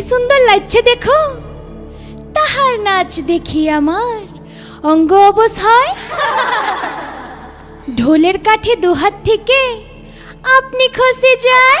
বাচ্চা দেখো। তাহার নাচ দেখি আমার। অঙ্গ অবস হয় ঢোলের কাঠে দুহাত থেকে আপনি খসে যায়।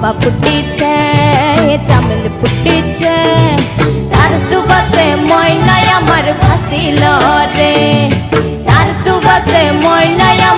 চম্পা ফুটিছে চামেল ফুটিছে তার সুবাসে ময়নাই আমার ভাসিল রে তার সুবাসে ময়নাই আমার ভাসিল রে